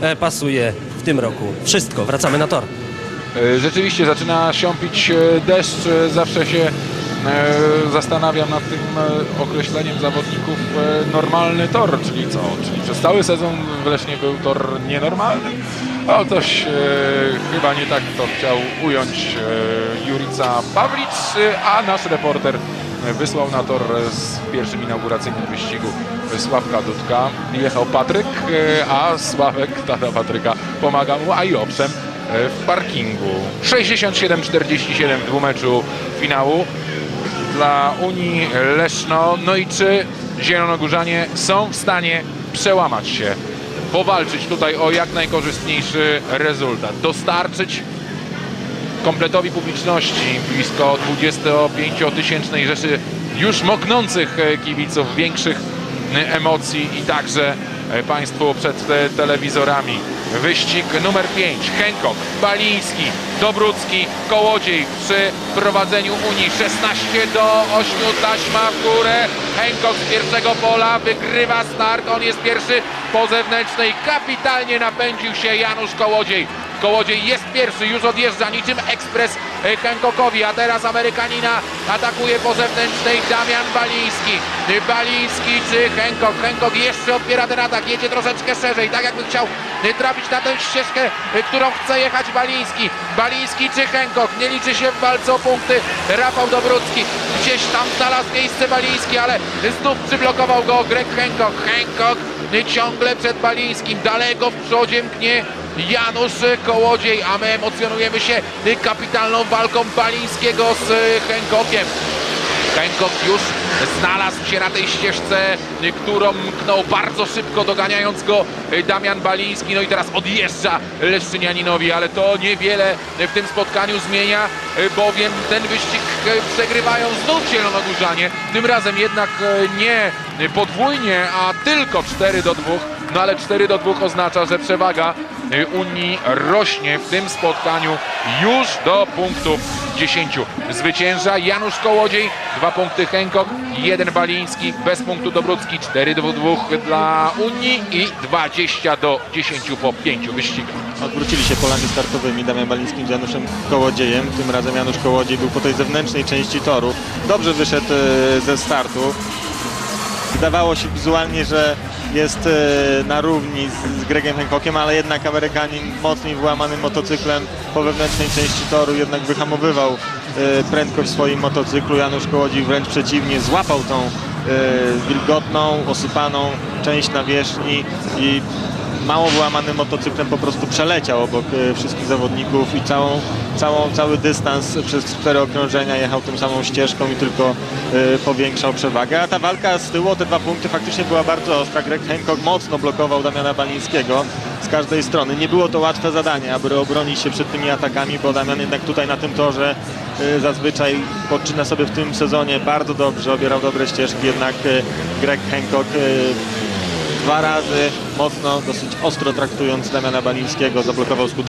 e, pasuje w tym roku. Wszystko, wracamy na tor. E, Rzeczywiście zaczyna siąpić e, deszcz. Zawsze się zastanawiam nad tym określeniem zawodników normalny tor, czyli co? Czyli przez cały sezon w Lesznie był tor nienormalny? Otóż chyba nie tak to chciał ująć Jurica Pawlic, a nasz reporter wysłał na tor z pierwszym inauguracyjnym wyścigu Sławka Dudka. Jechał Patryk, e, a Sławek, tata Patryka, pomaga mu, a i owszem, e, w parkingu. 67-47 w dwumeczu finału dla Unii Leszno. No i czy Zielonogórzanie są w stanie przełamać się, powalczyć tutaj o jak najkorzystniejszy rezultat, dostarczyć kompletowi publiczności blisko 25-tysięcznej rzeszy już moknących e, kibiców, większych emocji i także e, Państwu przed e, telewizorami. Wyścig numer 5. Hancock, Baliński, Dobrucki, Kołodziej przy prowadzeniu Unii. 16 do 8 taśma w górę. Hancock z pierwszego pola wygrywa start. On jest pierwszy po zewnętrznej. Kapitalnie napędził się Janusz Kołodziej. Kołodziej jest pierwszy, już odjeżdża niczym ekspres e, Hancockowi, a teraz Amerykanina atakuje po zewnętrznej Damian Baliński. E, Baliński czy Hancock? Hancock jeszcze otwiera ten atak, jedzie troszeczkę szerzej, tak jakby chciał e, trafić na tę ścieżkę, którą chce jechać Baliński. Baliński czy Hancock? Nie liczy się w walce o punkty Rafał Dobrucki. Gdzieś tam znalazł miejsce Baliński, ale znów przyblokował go Greg. Hancock e, ciągle przed Balińskim, daleko w przodzie mknie Janusz Kołodziej, a my emocjonujemy się kapitalną walką Balińskiego z Hancockiem. Hancock już znalazł się na tej ścieżce, którą mknął bardzo szybko, doganiając go Damian Baliński. No i teraz odjeżdża Leszczynianinowi, ale to niewiele w tym spotkaniu zmienia, bowiem ten wyścig przegrywają znów Zielonogórzanie. Tym razem jednak nie podwójnie, a tylko 4 do 2. No ale 4 do 2 oznacza, że przewaga Unii rośnie w tym spotkaniu już do punktów 10. Zwycięża Janusz Kołodziej, dwa punkty Hancock, jeden Baliński, bez punktu Dobrucki, 4 do 2 dla Unii i 20 do 10 po 5 wyścigach. Odwrócili się polami startowymi Damian Balińskim z Januszem Kołodziejem. Tym razem Janusz Kołodziej był po tej zewnętrznej części toru. Dobrze wyszedł e, ze startu. Wydawało się wizualnie, że jest e, na równi z, Gregem Hancockiem, ale jednak Amerykanin mocniej wyłamanym motocyklem po wewnętrznej części toru jednak wyhamowywał e, prędkość w swoim motocyklu. Janusz Kołodziej wręcz przeciwnie, złapał tą e, wilgotną, osypaną część nawierzchni i mało wyłamanym motocyklem po prostu przeleciał obok e, wszystkich zawodników i całą, całą, cały dystans przez cztery okrążenia jechał tą samą ścieżką i tylko e, powiększał przewagę. A ta walka z tyłu te dwa punkty faktycznie była bardzo ostra. Greg Hancock mocno blokował Damiana Balińskiego z każdej strony. Nie było to łatwe zadanie, aby obronić się przed tymi atakami, bo Damian jednak tutaj na tym torze e, zazwyczaj podczyna sobie w tym sezonie bardzo dobrze, obierał dobre ścieżki, jednak Greg Hancock dwa razy mocno, dosyć ostro traktując Damiana Balińskiego, zablokował skutecznie